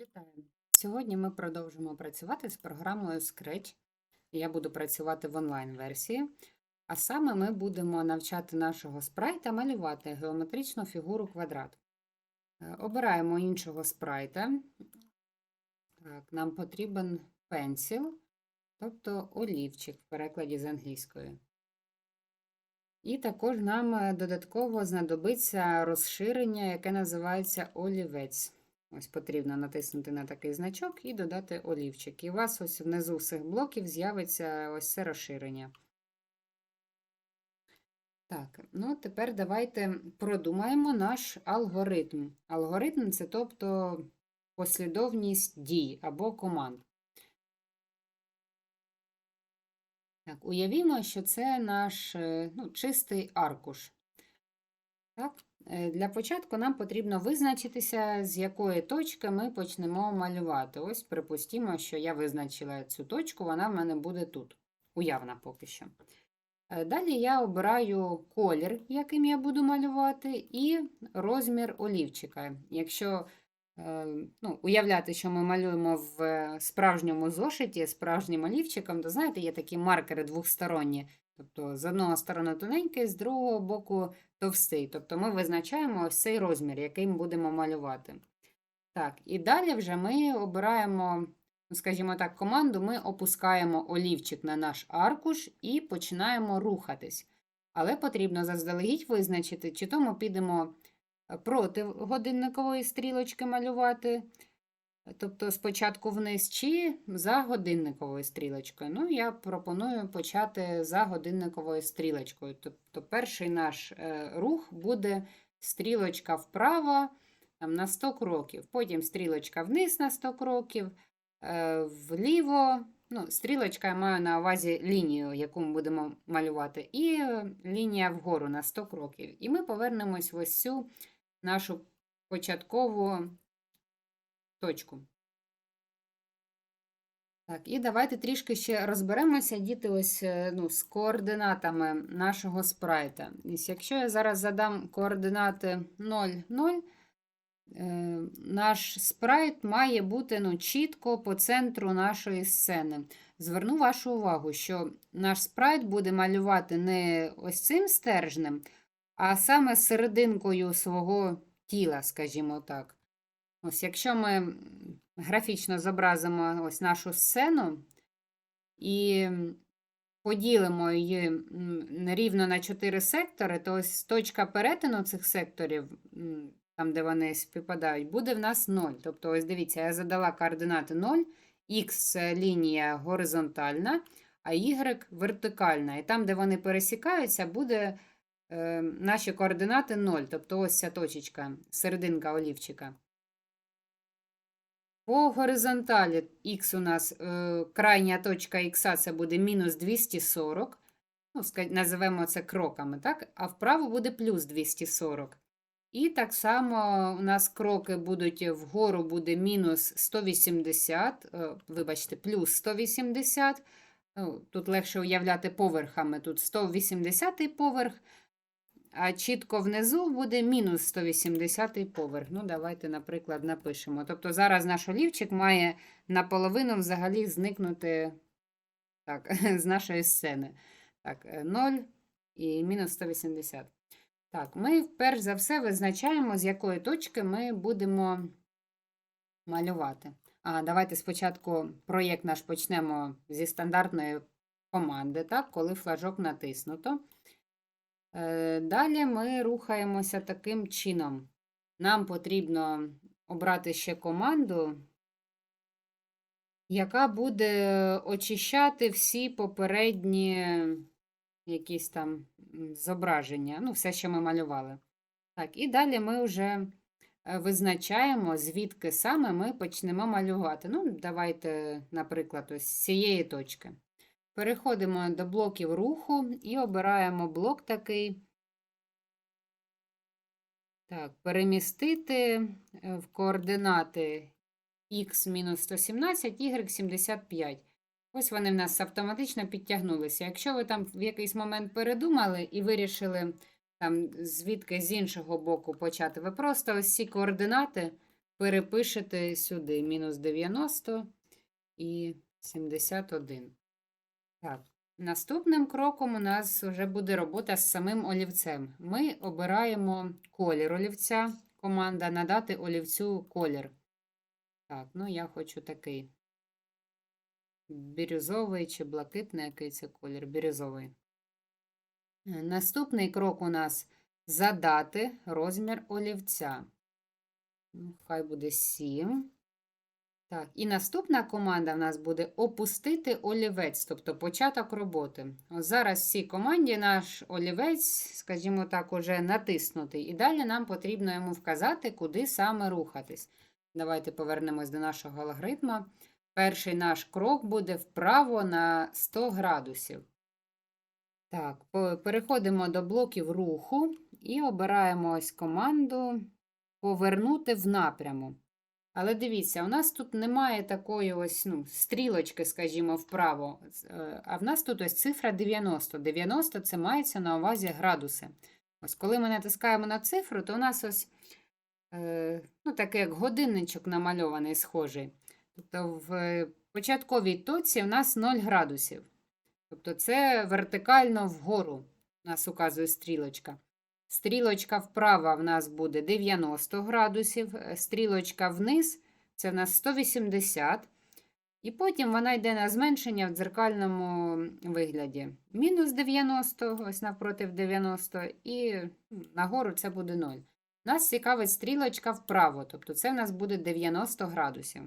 Вітаю! Сьогодні ми продовжимо працювати з програмою Scratch. Я буду працювати в онлайн-версії. А саме ми будемо навчати нашого спрайта малювати геометричну фігуру квадрат. Е, Обираємо іншого спрайта. Так, нам потрібен пенсіл, тобто олівчик в перекладі з англійської. І також нам е, додатково знадобиться розширення, яке називається олівець. Ось потрібно натиснути на такий значок і додати олівчик. І у вас ось внизу всіх блоків з'явиться ось це розширення. Так, ну тепер давайте продумаємо наш алгоритм. Алгоритм це тобто послідовність дій або команд. Так, уявімо, що це наш е, ну, чистий аркуш. Так? Е, Для початку нам потрібно визначитися, з якої точки ми почнемо малювати. Ось, припустімо, що я визначила цю точку, вона в мене буде тут. Уявна поки що. Е, Далі я обираю колір, яким я буду малювати, і розмір олівчика. Якщо е, ну, уявляти, що ми малюємо в справжньому зошиті, справжнім олівчиком, то знаєте, є такі маркери двохсторонні. Тобто з одного сторони тоненький, з другого боку товстий. Тобто ми визначаємо ось цей розмір, який ми будемо малювати. Так, і далі вже ми обираємо, ну, скажімо так, команду, ми опускаємо олівчик на наш аркуш і починаємо рухатись. Але потрібно заздалегідь визначити, чи то ми підемо е, проти годинникової стрілочки малювати, тобто спочатку вниз, чи за годинниковою стрілочкою. Ну, я пропоную почати за годинниковою стрілочкою. Тобто перший наш е, рух буде стрілочка вправо там, на 100 кроків, потім стрілочка вниз на 100 кроків, е, вліво. Ну, стрілочка я маю на увазі лінію, яку ми будемо малювати, і лінія вгору на 100 кроків. І ми повернемось в ось цю нашу початкову точку. Так, і давайте трішки ще розберемося, діти, ось е, ну, з координатами нашого спрайта. Якщо я зараз задам координати 0, 0, е, наш спрайт має бути ну, чітко по центру нашої сцени. Зверну вашу увагу, що наш спрайт буде малювати не ось цим стержнем, а саме серединкою свого тіла, скажімо так. Ось якщо ми графічно зобразимо ось нашу сцену і поділимо її рівно на 4 сектори, то ось точка перетину цих секторів, там, де вони співпадають, буде в нас 0. Тобто, ось дивіться, я задала координати 0, х це лінія горизонтальна, а y вертикальна. І там, де вони пересікаються, буде е, наші координати 0. Тобто ось ця точечка, серединка олівчика. По горизонталі х у нас е, крайня точка х це буде мінус 240. Ну, називемо це кроками, так? А вправо буде плюс 240. І так само у нас кроки будуть вгору буде мінус 180, е, вибачте, плюс 180. Ну, Тут легше уявляти поверхами. Тут 180 поверх, а чітко внизу буде мінус 180 поверх. Ну, давайте, наприклад, напишемо. Тобто зараз наш олівчик має наполовину взагалі зникнути так, з нашої сцени. Так, е, 0 і мінус 180. Так, ми перш за все визначаємо, з якої точки ми будемо малювати. А, давайте спочатку проєкт наш почнемо зі стандартної команди, так, коли флажок натиснуто. Е, Далі ми рухаємося таким чином. Нам потрібно обрати ще команду, яка буде очищати всі попередні якісь там зображення, ну, все, що ми малювали. Так, і далі ми вже е, визначаємо, звідки саме ми почнемо малювати. Ну, давайте, наприклад, ось з цієї точки. Переходимо до блоків руху і обираємо блок такий. Так, перемістити е, в координати x-117, y-75. Ось вони в нас автоматично підтягнулися. Якщо ви там в якийсь момент передумали і вирішили там звідки з іншого боку почати, ви просто ось ці координати перепишете сюди мінус 90 і 71. Так, наступним кроком у нас вже буде робота з самим олівцем. Ми обираємо колір олівця. Команда надати олівцю колір. Так, ну я хочу такий. Бірюзовий чи блакитний, який це колір? Бірюзовий. Наступний крок у нас задати розмір олівця. Ну, Хай буде 7. Так, і наступна команда в нас буде опустити олівець, тобто початок роботи. Ось зараз в цій команді наш олівець, скажімо так, уже натиснутий. І далі нам потрібно йому вказати, куди саме рухатись. Давайте повернемось до нашого алгоритму. Перший наш крок буде вправо на 100 градусів. Так, переходимо до блоків руху і обираємо ось команду повернути в напряму. Але дивіться, у нас тут немає такої ось ну, стрілочки, скажімо, вправо. Е, А в нас тут ось цифра 90. 90 це мається на увазі градуси. Ось коли ми натискаємо на цифру, то у нас ось е, ну, таке як годинничок намальований, схожий. Тобто в е, початковій точці у нас 0 градусів. Тобто це вертикально вгору нас указує стрілочка. Стрілочка вправо в нас буде 90 градусів, е, стрілочка вниз це в нас 180. І потім вона йде на зменшення в дзеркальному вигляді. Мінус 90, ось навпроти 90, і нагору це буде 0. Нас цікавить стрілочка вправо, тобто це в нас буде 90 градусів.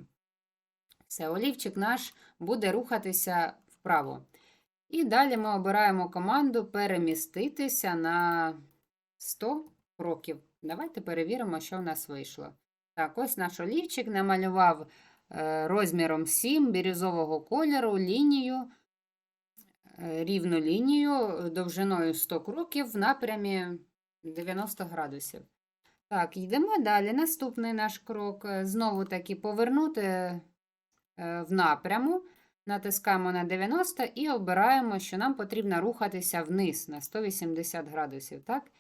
Все, олівчик наш буде рухатися вправо. І далі ми обираємо команду переміститися на 100 кроків. Давайте перевіримо, що в нас вийшло. Так, ось наш олівчик намалював е, розміром 7 бірюзового кольору лінію, е, рівну лінію довжиною 100 кроків в напрямі 90 градусів. Так, йдемо далі. Наступний наш крок. е, Знову таки повернути в напряму. Натискаємо на 90 і обираємо, що нам потрібно рухатися вниз на 180 градусів. Так?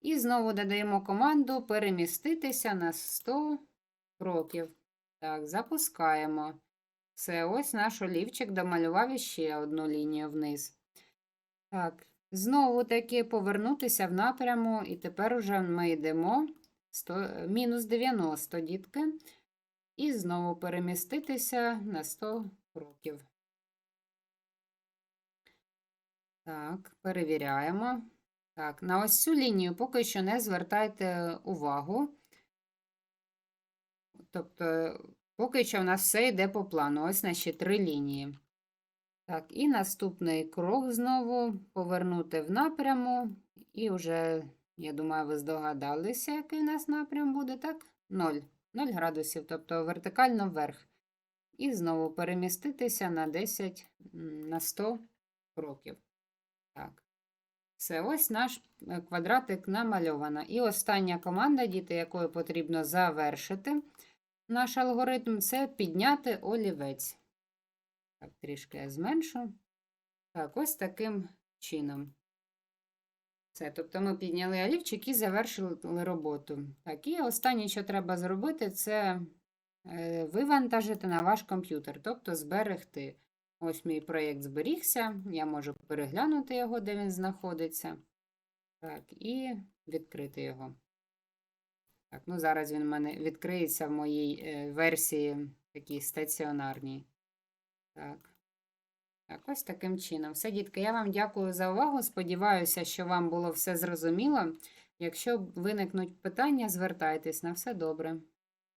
І знову додаємо команду переміститися на 100 кроків. Так, запускаємо. Все, ось наш олівчик домалював іще одну лінію вниз. Так, знову таки повернутися в напряму, і тепер уже ми йдемо 100, мінус 90, дітки. І знову переміститися на 100 кроків. Так, перевіряємо. Так, на ось цю лінію поки що не звертайте увагу. Тобто, поки що в нас все йде по плану. Ось наші три лінії. Так, і наступний крок знову повернути в напряму. І вже, я думаю, ви здогадалися, який у нас напрям буде, так? 0. 0 градусів, тобто вертикально вверх. І знову переміститися на 10 на 100 кроків. Так. Все, ось наш е, квадратик намальовано. І остання команда, діти, якою потрібно завершити наш алгоритм, це підняти олівець. Так, трішки я зменшу. Так, ось таким чином. Все, тобто ми підняли олівчик і завершили роботу. Так, і останнє, що треба зробити, це е, вивантажити на ваш комп'ютер, тобто зберегти. Ось мій проєкт зберігся, я можу переглянути його, де він знаходиться. Так, і відкрити його. Так, ну зараз він в мене відкриється в моїй е, версії такій стаціонарній. Так. Так, ось таким чином. Все, дітки, я вам дякую за увагу. Сподіваюся, що вам було все зрозуміло. Якщо виникнуть питання, звертайтесь на все добре.